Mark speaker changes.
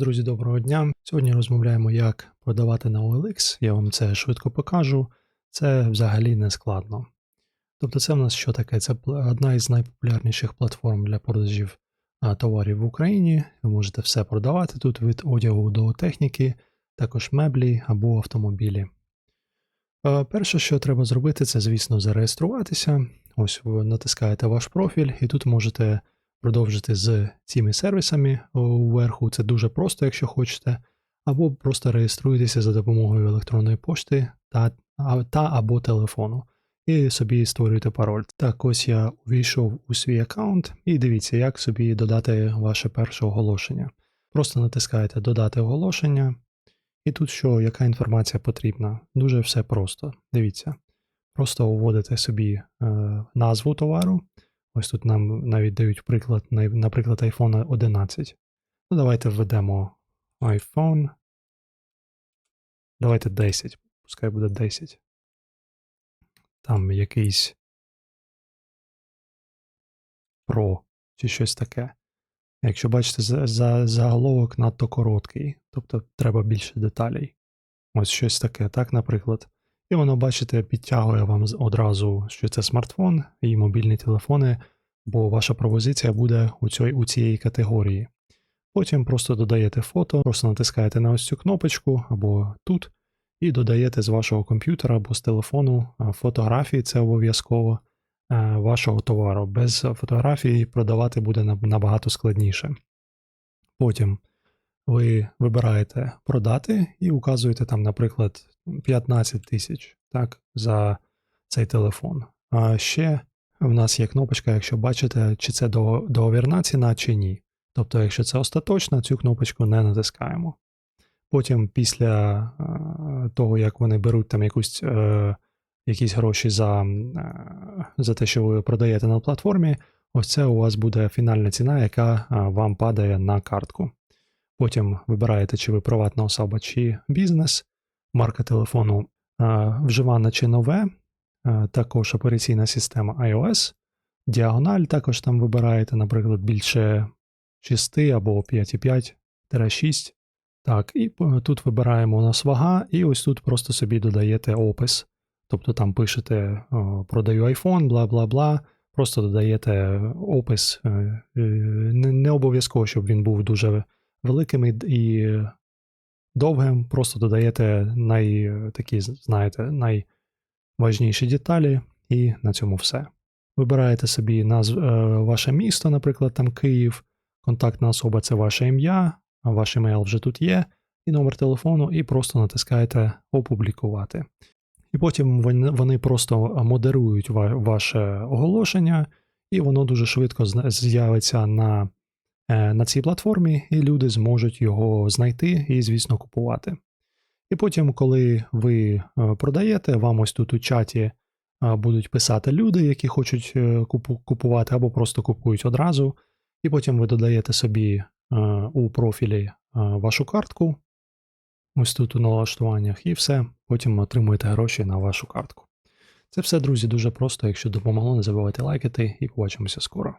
Speaker 1: Друзі, доброго дня. Сьогодні розмовляємо, як продавати на OLX. Я вам це швидко покажу. Це взагалі не складно. Тобто, це в нас що таке? Це одна із найпопулярніших платформ для продажів товарів в Україні. Ви можете все продавати тут від одягу до техніки, також меблі або автомобілі. Перше, що треба зробити, це, звісно, зареєструватися. Ось ви натискаєте ваш профіль, і тут можете продовжити з цими сервісами уверху. Це дуже просто, якщо хочете. Або просто реєструєтеся за допомогою електронної пошти та, та або телефону. І собі створюєте пароль. Так, ось я увійшов у свій аккаунт, і дивіться, як собі додати ваше перше оголошення. Просто натискаєте Додати оголошення, і тут що, яка інформація потрібна? Дуже все просто. Дивіться. Просто вводите собі е, назву товару. Ось тут нам навіть дають приклад, наприклад, iPhone 11. Ну, давайте введемо iPhone. Давайте 10. Пускай буде 10. Там якийсь Pro чи щось таке. Якщо бачите, за, за, заголовок надто короткий, тобто треба більше деталей. Ось щось таке, так, наприклад. І воно, бачите, підтягує вам одразу, що це смартфон і мобільні телефони, бо ваша пропозиція буде у, цій, у цієї категорії. Потім просто додаєте фото, просто натискаєте на ось цю кнопочку або тут, і додаєте з вашого комп'ютера або з телефону фотографії, це обов'язково е, вашого товару. Без фотографії продавати буде набагато складніше. Потім ви вибираєте продати і указуєте там, наприклад, 15 тисяч так, за цей телефон. А ще в нас є кнопочка, якщо бачите, чи це договірна ціна, чи ні. Тобто, якщо це остаточна, цю кнопочку не натискаємо. Потім, після е, того, як вони беруть там якусь, е, якісь гроші за, е, за те, що ви продаєте на платформі, ось це у вас буде фінальна ціна, яка вам падає на картку. Потім вибираєте, чи ви приватна особа, чи бізнес, марка телефону е, вживана чи нове, е, також операційна система iOS, діагональ також там вибираєте, наприклад, більше 6 або 5,5-6. Так, і е, тут вибираємо у нас вага, і ось тут просто собі додаєте опис. Тобто там пишете о, продаю iPhone, бла бла бла. Просто додаєте опис. е, е, не обов'язково, щоб він був дуже великим і, довгим. Просто додаєте най, такі, знаєте, найважніші деталі, і на цьому все. Вибираєте собі назв, е, ваше місто, наприклад, там Київ, контактна особа це ваше ім'я, ваш емейл вже тут є, і номер телефону, і просто натискаєте Опублікувати. І потім вони, просто модерують ваше оголошення, і воно дуже швидко з'явиться на, на цій платформі, і люди зможуть його знайти і, звісно, купувати. І потім, коли ви е, продаєте, вам ось тут у чаті е, будуть писати люди, які хочуть е, купувати або просто купують одразу. І потім ви додаєте собі е, у профілі е, вашу картку, ось тут у налаштуваннях, і все. Потім отримуєте гроші на вашу картку. Це все, друзі, дуже просто. Якщо допомогло, не забувайте лайкати і побачимося скоро.